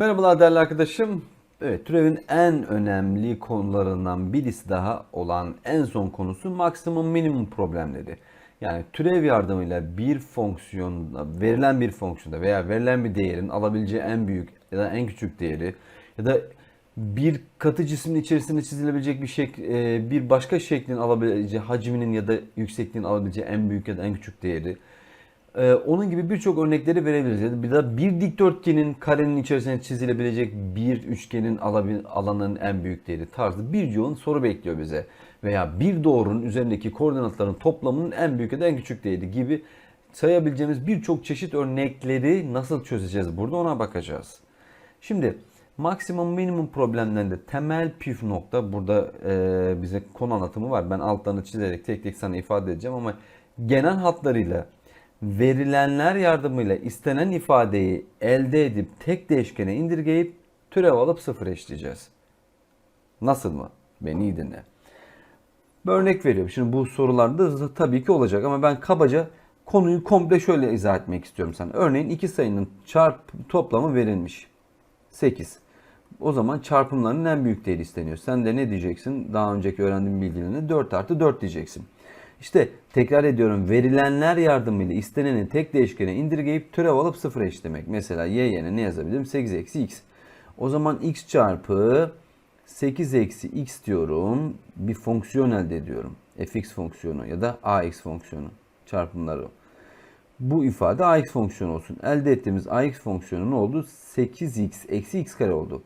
Merhabalar değerli arkadaşım. Evet, türevin en önemli konularından birisi daha olan en son konusu maksimum minimum problemleri. Yani türev yardımıyla bir fonksiyonda, verilen bir fonksiyonda veya verilen bir değerin alabileceği en büyük ya da en küçük değeri ya da bir katı cismin içerisinde çizilebilecek bir şek e, bir başka şeklin alabileceği hacminin ya da yüksekliğin alabileceği en büyük ya da en küçük değeri ee, onun gibi birçok örnekleri verebiliriz. Bir de bir dikdörtgenin karenin içerisine çizilebilecek bir üçgenin alanının en büyük değeri tarzı bir yığın soru bekliyor bize. Veya bir doğrunun üzerindeki koordinatların toplamının en büyük ya da en küçük değeri gibi sayabileceğimiz birçok çeşit örnekleri nasıl çözeceğiz burada ona bakacağız. Şimdi maksimum minimum problemlerinde temel püf nokta burada e, bize konu anlatımı var. Ben altlarını çizerek tek tek sana ifade edeceğim ama genel hatlarıyla verilenler yardımıyla istenen ifadeyi elde edip tek değişkene indirgeyip türev alıp sıfır eşleyeceğiz. Nasıl mı? Beni iyi dinle. Bir örnek veriyorum. Şimdi bu sorularda tabii ki olacak ama ben kabaca konuyu komple şöyle izah etmek istiyorum sana. Örneğin iki sayının çarp toplamı verilmiş. 8. O zaman çarpımlarının en büyük değeri isteniyor. Sen de ne diyeceksin? Daha önceki öğrendiğin bilgilerine 4 artı 4 diyeceksin. İşte tekrar ediyorum verilenler yardımıyla isteneni tek değişkene indirgeyip türev alıp sıfır eşlemek. Mesela y yerine ne yazabilirim? 8 eksi x. O zaman x çarpı 8 eksi x diyorum. Bir fonksiyon elde ediyorum. fx fonksiyonu ya da ax fonksiyonu çarpımları. Bu ifade ax fonksiyonu olsun. Elde ettiğimiz ax fonksiyonu ne oldu? 8x eksi x kare oldu.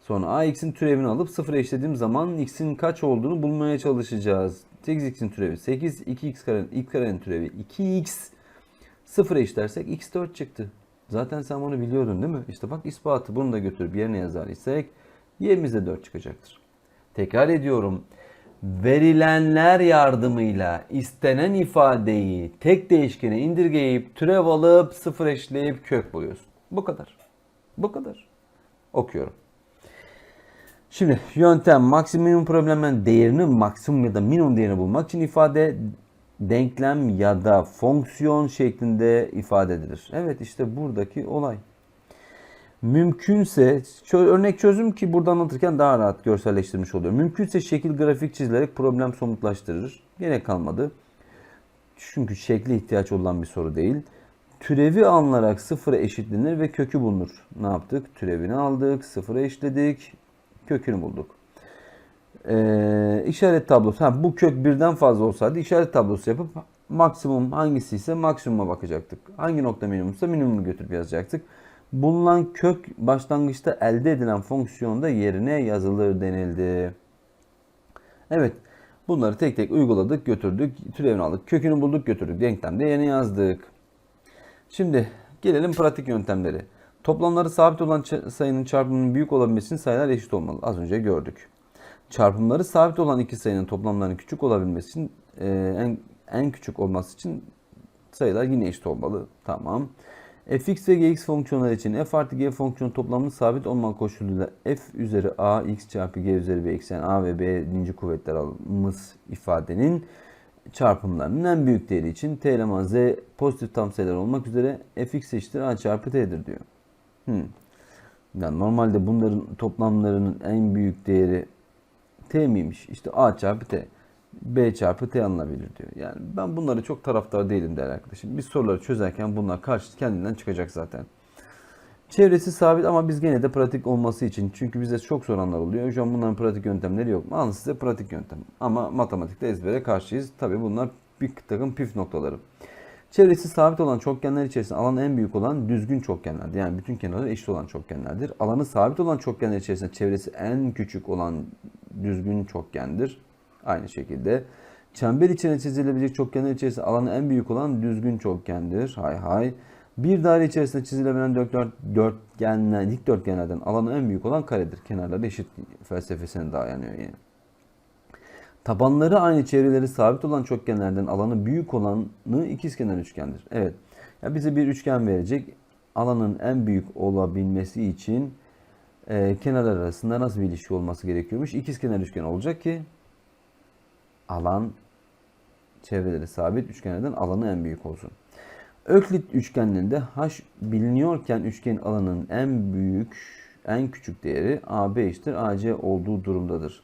Sonra ax'in türevini alıp sıfır eşlediğim zaman x'in kaç olduğunu bulmaya çalışacağız. 8x'in türevi 8, 2x karenin, ilk karenin türevi 2x. Sıfır eşlersek x 4 çıktı. Zaten sen bunu biliyordun değil mi? İşte bak ispatı bunu da götürüp yerine yazar isek y'miz de 4 çıkacaktır. Tekrar ediyorum. Verilenler yardımıyla istenen ifadeyi tek değişkene indirgeyip türev alıp sıfır eşleyip kök buluyorsun. Bu kadar. Bu kadar. Okuyorum. Şimdi yöntem maksimum problemden değerini maksimum ya da minimum değerini bulmak için ifade denklem ya da fonksiyon şeklinde ifade edilir. Evet işte buradaki olay. Mümkünse örnek çözüm ki burada anlatırken daha rahat görselleştirmiş oluyor. Mümkünse şekil grafik çizilerek problem somutlaştırır. Yine kalmadı. Çünkü şekli ihtiyaç olan bir soru değil. Türevi alınarak sıfıra eşitlenir ve kökü bulunur. Ne yaptık? Türevini aldık, sıfıra eşitledik, kökünü bulduk. Ee, işaret tablosu. Ha, bu kök birden fazla olsaydı işaret tablosu yapıp maksimum hangisi ise maksimuma bakacaktık. Hangi nokta minimumsa minimumu götürüp yazacaktık. Bulunan kök başlangıçta elde edilen fonksiyonda yerine yazılır denildi. Evet. Bunları tek tek uyguladık, götürdük, türevini aldık, kökünü bulduk, götürdük. Denklemde yerine yazdık. Şimdi gelelim pratik yöntemleri. Toplamları sabit olan sayının çarpımının büyük olabilmesi için sayılar eşit olmalı. Az önce gördük. Çarpımları sabit olan iki sayının toplamlarının küçük olabilmesi için e, en, en küçük olması için sayılar yine eşit olmalı. Tamam. fx ve gx fonksiyonları için f artı g fonksiyonu toplamının sabit olma koşuluyla f üzeri a x çarpı g üzeri b eksi yani a ve b'ninci kuvvetler alımız ifadenin çarpımlarının en büyük değeri için t eleman z pozitif tam sayılar olmak üzere fx eşittir a çarpı t'dir diyor. Hmm. Yani normalde bunların toplamlarının en büyük değeri t miymiş? İşte a çarpı t. b çarpı t alınabilir diyor. Yani ben bunları çok taraftar değilim değerli arkadaşım. Biz soruları çözerken bunlar karşı kendinden çıkacak zaten. Çevresi sabit ama biz gene de pratik olması için çünkü bize çok soranlar oluyor. Hocam bunların pratik yöntemleri yok mu? Alın size pratik yöntem. Ama matematikte ezbere karşıyız. Tabii bunlar bir takım püf noktaları. Çevresi sabit olan çokgenler içerisinde alan en büyük olan düzgün çokgenlerdir. Yani bütün kenarları eşit olan çokgenlerdir. Alanı sabit olan çokgenler içerisinde çevresi en küçük olan düzgün çokgendir. Aynı şekilde çember içine çizilebilecek çokgenler içerisinde alanı en büyük olan düzgün çokgendir. Hay hay. Bir daire içerisinde çizilebilen dörtler, dörtgenler, dikdörtgenlerden alanı en büyük olan karedir. Kenarları eşit felsefesine dayanıyor yani. Tabanları aynı çevreleri sabit olan çokgenlerden alanı büyük olanı ikizkenar üçgendir. Evet. Ya bize bir üçgen verecek. Alanın en büyük olabilmesi için e, kenarlar arasında nasıl bir ilişki olması gerekiyormuş? İkizkenar üçgen olacak ki alan çevreleri sabit üçgenlerden alanı en büyük olsun. Öklit üçgenlerinde h biliniyorken üçgenin alanının en büyük en küçük değeri AB eşittir AC olduğu durumdadır.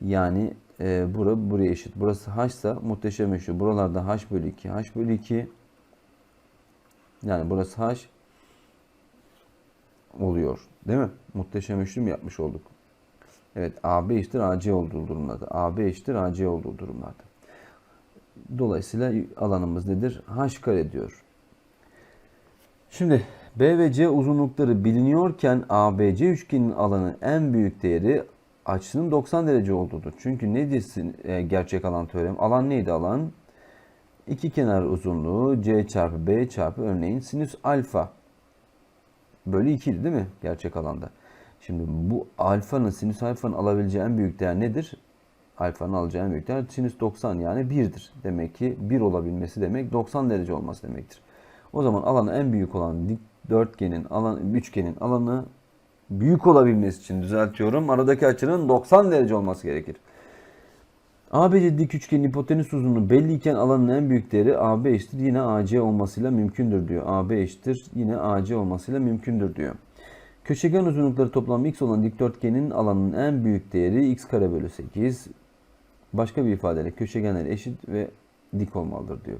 Yani e, bura buraya eşit. Burası h ise muhteşem eşit. Buralarda h bölü 2, h bölü 2. Yani burası h oluyor. Değil mi? Muhteşem üçlü mü yapmış olduk? Evet AB eşittir AC olduğu durumlarda. AB eşittir AC olduğu durumlarda. Dolayısıyla alanımız nedir? H kare diyor. Şimdi B ve C uzunlukları biliniyorken ABC üçgenin alanı en büyük değeri açısının 90 derece olduğudur. Çünkü ne desin e, gerçek alan teoremi? Alan neydi alan? İki kenar uzunluğu C çarpı B çarpı örneğin sinüs alfa bölü 2'ydi değil mi gerçek alanda? Şimdi bu alfanın sinüs alfanın alabileceği en büyük değer nedir? Alfanın alacağı en büyük değer sinüs 90 yani 1'dir. Demek ki 1 olabilmesi demek 90 derece olması demektir. O zaman alanı en büyük olan dikdörtgenin alan üçgenin alanı büyük olabilmesi için düzeltiyorum. Aradaki açının 90 derece olması gerekir. ABC dik üçgenin hipotenüs uzunluğu belliyken alanın en büyük değeri AB eşittir yine AC olmasıyla mümkündür diyor. AB eşittir yine AC olmasıyla mümkündür diyor. Köşegen uzunlukları toplam x olan dikdörtgenin alanının en büyük değeri x kare bölü 8. Başka bir ifadeyle köşegenler eşit ve dik olmalıdır diyor.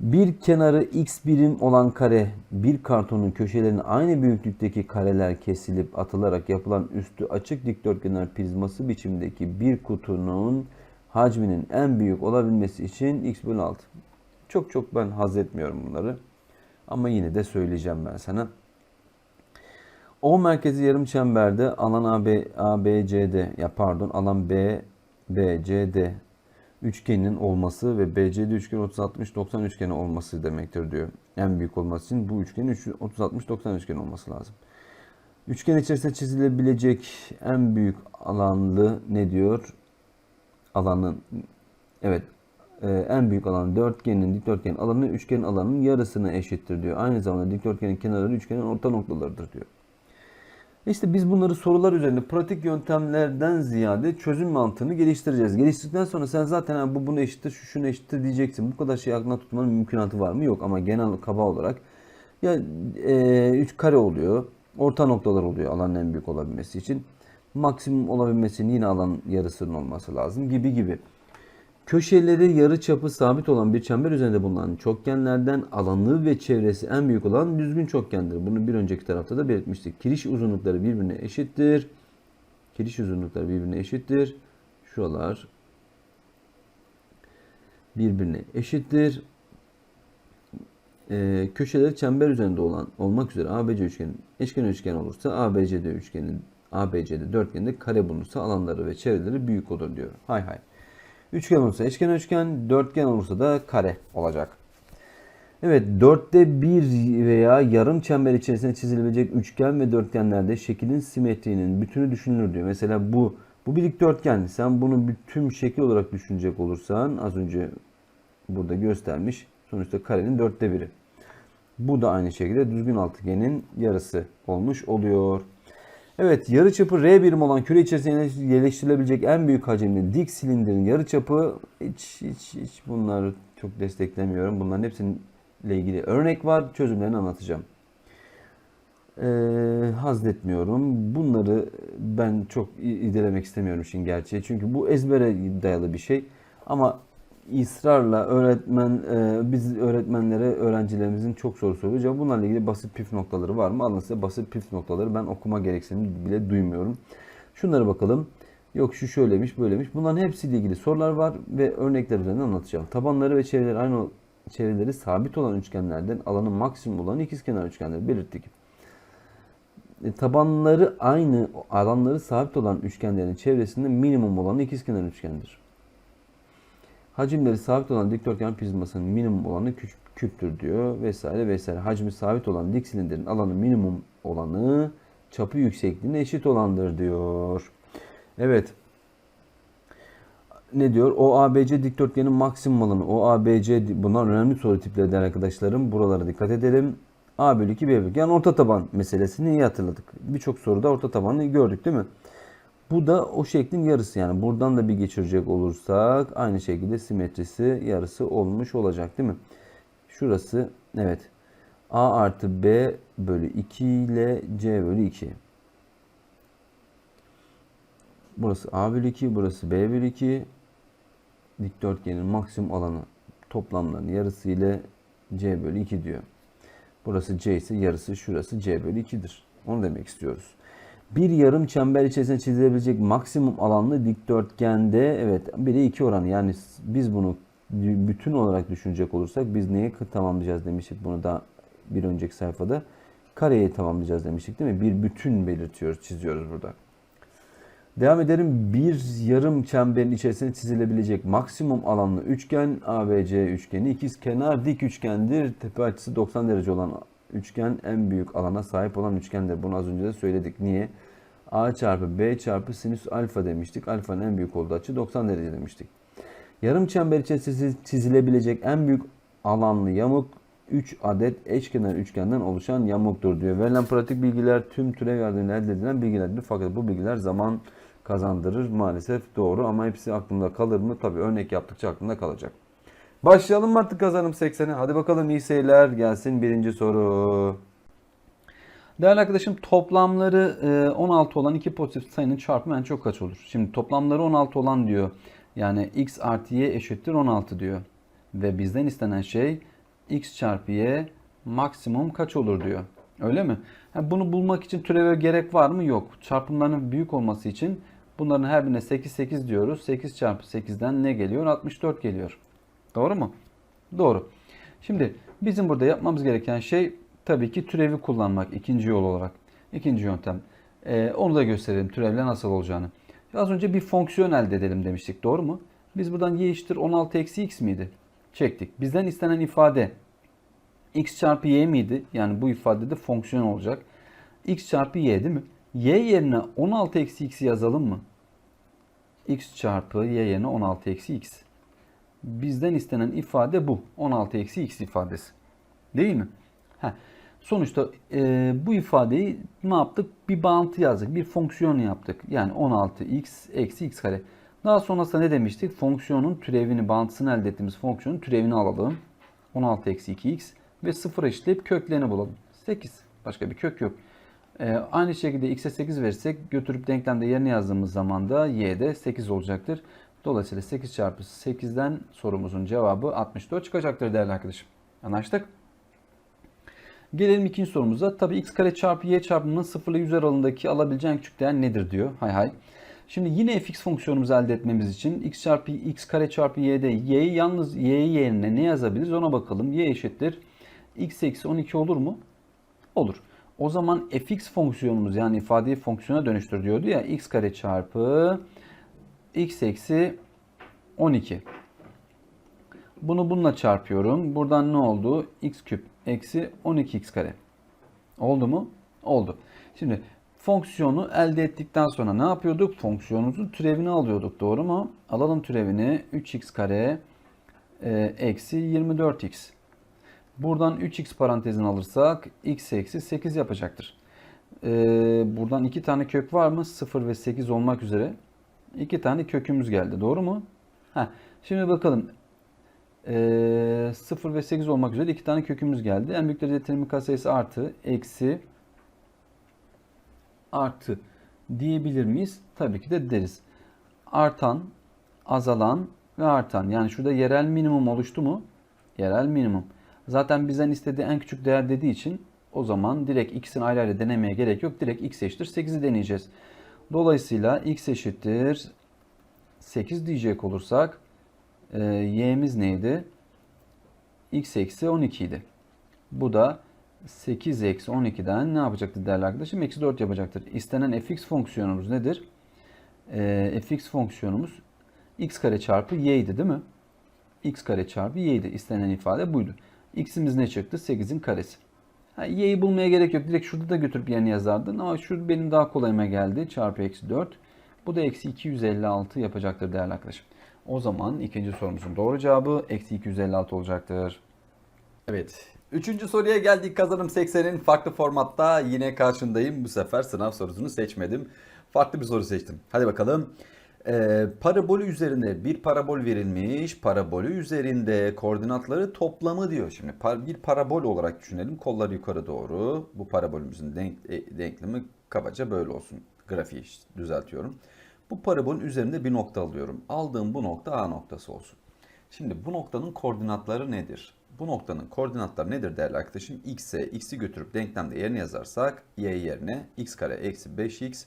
Bir kenarı x birim olan kare bir kartonun köşelerine aynı büyüklükteki kareler kesilip atılarak yapılan üstü açık dikdörtgenler prizması biçimdeki bir kutunun hacminin en büyük olabilmesi için x bölü 6. Çok çok ben haz etmiyorum bunları. Ama yine de söyleyeceğim ben sana. O merkezi yarım çemberde alan AB, ABCD ya pardon alan B, BCD üçgeninin olması ve BCD üçgeni 30 60 90 üçgeni olması demektir diyor. En büyük olması için bu üçgenin 30 60 90 üçgeni olması lazım. Üçgen içerisinde çizilebilecek en büyük alanlı ne diyor? Alanın evet e, en büyük alan dörtgenin dikdörtgenin alanı üçgenin alanının yarısına eşittir diyor. Aynı zamanda dikdörtgenin kenarları üçgenin orta noktalarıdır diyor. İşte biz bunları sorular üzerinde pratik yöntemlerden ziyade çözüm mantığını geliştireceğiz. Geliştirdikten sonra sen zaten bu bunu eşittir, şu şunu eşittir diyeceksin. Bu kadar şey aklına tutmanın mümkünatı var mı? Yok ama genel kaba olarak ya 3 e, kare oluyor. Orta noktalar oluyor alanın en büyük olabilmesi için. Maksimum olabilmesi yine alan yarısının olması lazım gibi gibi. Köşeleri yarı çapı sabit olan bir çember üzerinde bulunan çokgenlerden alanı ve çevresi en büyük olan düzgün çokgendir. Bunu bir önceki tarafta da belirtmiştik. Kiriş uzunlukları birbirine eşittir. Kiriş uzunlukları birbirine eşittir. Şuralar birbirine eşittir. Ee, köşeleri çember üzerinde olan olmak üzere ABC üçgeni eşkenar üçgen olursa ABCD üçgenin ABCD dörtgeninde kare bulunursa alanları ve çevreleri büyük olur diyor. Hay hay. Üçgen olursa eşkenar üçgen, dörtgen olursa da kare olacak. Evet, dörtte bir veya yarım çember içerisinde çizilebilecek üçgen ve dörtgenlerde şekilin simetriğinin bütünü düşünülür diyor. Mesela bu bu bir dikdörtgen. Sen bunu bütün şekil olarak düşünecek olursan az önce burada göstermiş. Sonuçta karenin dörtte biri. Bu da aynı şekilde düzgün altıgenin yarısı olmuş oluyor. Evet yarıçapı R birim olan küre içerisinde yerleştirilebilecek en büyük hacimli dik silindirin yarıçapı hiç hiç hiç bunları çok desteklemiyorum. Bunların hepsinin ilgili örnek var. Çözümlerini anlatacağım. Ee, hazletmiyorum. Bunları ben çok idelemek istemiyorum işin gerçeği. Çünkü bu ezbere dayalı bir şey. Ama ısrarla öğretmen e, biz öğretmenlere öğrencilerimizin çok soru soruyor. Bunlarla ilgili basit püf noktaları var mı? Alın size basit püf noktaları ben okuma gereksinimi bile duymuyorum. Şunlara bakalım. Yok şu şöylemiş böylemiş. Bunların hepsiyle ilgili sorular var ve örnekler üzerinden anlatacağım. Tabanları ve çevreleri aynı çevreleri sabit olan üçgenlerden alanı maksimum olan ikizkenar üçgenleri belirttik. E, tabanları aynı alanları sabit olan üçgenlerin çevresinde minimum olan ikizkenar üçgendir. Hacimleri sabit olan dikdörtgen prizmasının minimum olanı küp, küptür diyor vesaire vesaire. Hacmi sabit olan dik silindirin alanı minimum olanı çapı yüksekliğine eşit olandır diyor. Evet. Ne diyor? O ABC dikdörtgenin maksimum alanı. O ABC bunlar önemli soru tipleri değerli arkadaşlarım. Buralara dikkat edelim. A bölü 2 B bölü 2. Yani orta taban meselesini iyi hatırladık. Birçok soruda orta tabanı gördük değil mi? Bu da o şeklin yarısı yani. Buradan da bir geçirecek olursak aynı şekilde simetrisi yarısı olmuş olacak değil mi? Şurası evet. A artı B bölü 2 ile C bölü 2. Burası A bölü 2, burası B bölü 2. Dikdörtgenin maksimum alanı toplamlarının yarısı ile C bölü 2 diyor. Burası C ise yarısı şurası C bölü 2'dir. Onu demek istiyoruz. Bir yarım çember içerisinde çizilebilecek maksimum alanlı dikdörtgende evet 1'e 2 oranı. Yani biz bunu bütün olarak düşünecek olursak biz neye tamamlayacağız demiştik bunu da bir önceki sayfada. Kareyi tamamlayacağız demiştik değil mi? Bir bütün belirtiyoruz, çiziyoruz burada. Devam edelim. Bir yarım çemberin içerisinde çizilebilecek maksimum alanlı üçgen ABC üçgeni ikiz kenar dik üçgendir. Tepe açısı 90 derece olan üçgen en büyük alana sahip olan üçgendir. Bunu az önce de söyledik. Niye? A çarpı B çarpı sinüs alfa demiştik. Alfanın en büyük olduğu açı 90 derece demiştik. Yarım çember içerisinde çizilebilecek en büyük alanlı yamuk 3 adet eşkenar üçgenden oluşan yamuktur diyor. Verilen pratik bilgiler tüm türev yardımıyla elde edilen bilgilerdir. Fakat bu bilgiler zaman kazandırır maalesef doğru ama hepsi aklında kalır mı? Tabii örnek yaptıkça aklında kalacak. Başlayalım artık kazanım 80'e? Hadi bakalım iyi seyirler gelsin birinci soru. Değerli arkadaşım toplamları 16 olan iki pozitif sayının çarpımı en çok kaç olur? Şimdi toplamları 16 olan diyor. Yani x artı y eşittir 16 diyor. Ve bizden istenen şey x çarpı y maksimum kaç olur diyor. Öyle mi? Yani bunu bulmak için türeve gerek var mı? Yok. Çarpımlarının büyük olması için bunların her birine 8 8 diyoruz. 8 çarpı 8'den ne geliyor? 64 geliyor. Doğru mu? Doğru. Şimdi bizim burada yapmamız gereken şey tabii ki türevi kullanmak ikinci yol olarak. İkinci yöntem. Ee, onu da gösterelim türevle nasıl olacağını. Az önce bir fonksiyon elde edelim demiştik. Doğru mu? Biz buradan y eşittir 16 eksi x miydi? Çektik. Bizden istenen ifade x çarpı y miydi? Yani bu ifadede fonksiyon olacak. x çarpı y değil mi? y yerine 16 eksi x'i yazalım mı? x çarpı y yerine 16 eksi x. Bizden istenen ifade bu. 16 eksi x ifadesi. Değil mi? Heh. Sonuçta e, bu ifadeyi ne yaptık? Bir bağıntı yazdık. Bir fonksiyon yaptık. Yani 16x eksi x kare. Daha sonrasında ne demiştik? Fonksiyonun türevini, bağıntısını elde ettiğimiz fonksiyonun türevini alalım. 16 eksi 2x ve 0 eşitleyip köklerini bulalım. 8. Başka bir kök yok. Ee, aynı şekilde x'e 8 verirsek götürüp denklemde yerine yazdığımız zaman da y'de 8 olacaktır. Dolayısıyla 8 çarpı 8'den sorumuzun cevabı 64 çıkacaktır değerli arkadaşım. Anlaştık? Gelelim ikinci sorumuza. Tabi x kare çarpı y çarpımının 0 ile 100 aralığındaki alabileceğin küçük değer nedir diyor. Hay hay. Şimdi yine fx fonksiyonumuzu elde etmemiz için x çarpı x kare çarpı y'de y'yi yalnız y yerine ne yazabiliriz ona bakalım. y eşittir x eksi 12 olur mu? Olur. O zaman fx fonksiyonumuz yani ifadeyi fonksiyona dönüştür diyordu ya x kare çarpı x eksi 12. Bunu bununla çarpıyorum. Buradan ne oldu? x küp eksi 12x kare. Oldu mu? Oldu. Şimdi fonksiyonu elde ettikten sonra ne yapıyorduk? Fonksiyonumuzun türevini alıyorduk. Doğru mu? Alalım türevini. 3x kare e, eksi 24x. Buradan 3x parantezini alırsak x eksi 8 yapacaktır. E, buradan iki tane kök var mı? 0 ve 8 olmak üzere. İki tane kökümüz geldi. Doğru mu? Heh. Şimdi bakalım. E, 0 ve 8 olmak üzere iki tane kökümüz geldi. En büyük derece terimlik katsayısı artı, eksi, artı diyebilir miyiz? Tabii ki de deriz. Artan, azalan ve artan. Yani şurada yerel minimum oluştu mu? Yerel minimum. Zaten bizden istediği en küçük değer dediği için o zaman direkt x'in ayrı ayrı denemeye gerek yok. Direkt x eşittir 8'i deneyeceğiz. Dolayısıyla x eşittir 8 diyecek olursak e, y'miz neydi? x eksi 12 idi. Bu da 8 eksi 12'den ne yapacaktır değerli arkadaşım? Eksi 4 yapacaktır. İstenen fx fonksiyonumuz nedir? E, fx fonksiyonumuz x kare çarpı y değil mi? x kare çarpı y. İstenen ifade buydu. x'imiz ne çıktı? 8'in karesi. Y'yi bulmaya gerek yok. Direkt şurada da götürüp yerine yazardın. Ama şu benim daha kolayıma geldi. Çarpı eksi 4. Bu da eksi 256 yapacaktır değerli arkadaşım. O zaman ikinci sorumuzun doğru cevabı eksi 256 olacaktır. Evet. Üçüncü soruya geldik. Kazanım 80'in farklı formatta yine karşındayım. Bu sefer sınav sorusunu seçmedim. Farklı bir soru seçtim. Hadi bakalım. Ee, parabolü üzerinde bir parabol verilmiş. Parabolü üzerinde koordinatları toplamı diyor. Şimdi par bir parabol olarak düşünelim. Kollar yukarı doğru. Bu parabolümüzün denk e, denklemi kabaca böyle olsun. Grafiği düzeltiyorum. Bu parabolün üzerinde bir nokta alıyorum. Aldığım bu nokta A noktası olsun. Şimdi bu noktanın koordinatları nedir? Bu noktanın koordinatları nedir değerli arkadaşım? X'e x'i götürüp denklemde yerine yazarsak y yerine x kare eksi 5x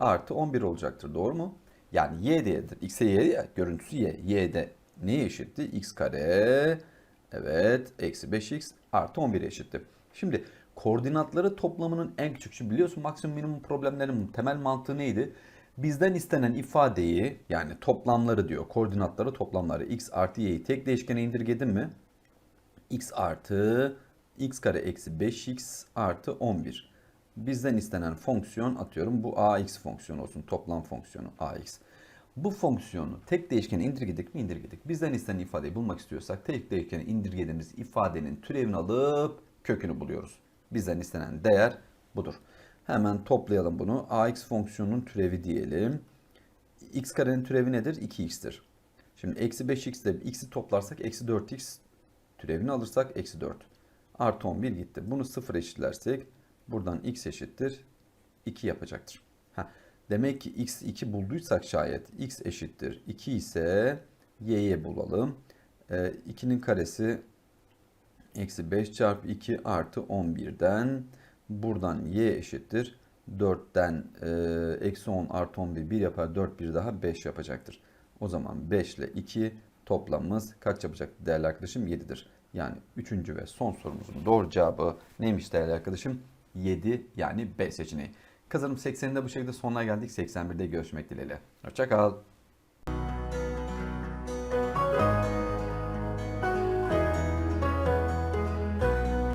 artı 11 olacaktır. Doğru mu? Yani y değeridir. X'e y ya, görüntüsü y. Y'de neye eşitti? x kare evet eksi 5x artı 11 eşitti. Şimdi koordinatları toplamının en küçük. Şimdi biliyorsun maksimum minimum problemlerin temel mantığı neydi? Bizden istenen ifadeyi yani toplamları diyor. Koordinatları toplamları x artı y'yi tek değişkene indirgedim mi? x artı x kare eksi 5x artı 11. Bizden istenen fonksiyon atıyorum bu ax fonksiyonu olsun. Toplam fonksiyonu ax. Bu fonksiyonu tek değişkene indirgedik mi indirgedik. Bizden istenen ifadeyi bulmak istiyorsak tek değişkene indirgediğimiz ifadenin türevini alıp kökünü buluyoruz. Bizden istenen değer budur. Hemen toplayalım bunu. ax fonksiyonunun türevi diyelim. x karenin türevi nedir? 2x'tir. Şimdi eksi 5x ile x'i toplarsak eksi 4x türevini alırsak eksi 4. Artı 11 gitti. Bunu sıfır eşitlersek buradan x eşittir 2 yapacaktır. Heh, demek ki x 2 bulduysak şayet x eşittir 2 ise y'ye bulalım. Ee, 2'nin karesi eksi 5 çarpı 2 artı 11'den buradan y eşittir 4'ten e, eksi 10 artı 11 1 yapar 4 bir daha 5 yapacaktır. O zaman 5 ile 2 toplamımız kaç yapacak değerli arkadaşım? 7'dir. Yani üçüncü ve son sorumuzun doğru cevabı neymiş değerli arkadaşım? 7 yani B seçeneği. Kazanım 80'inde bu şekilde sonuna geldik. 81'de görüşmek dileğiyle. Hoşçakal.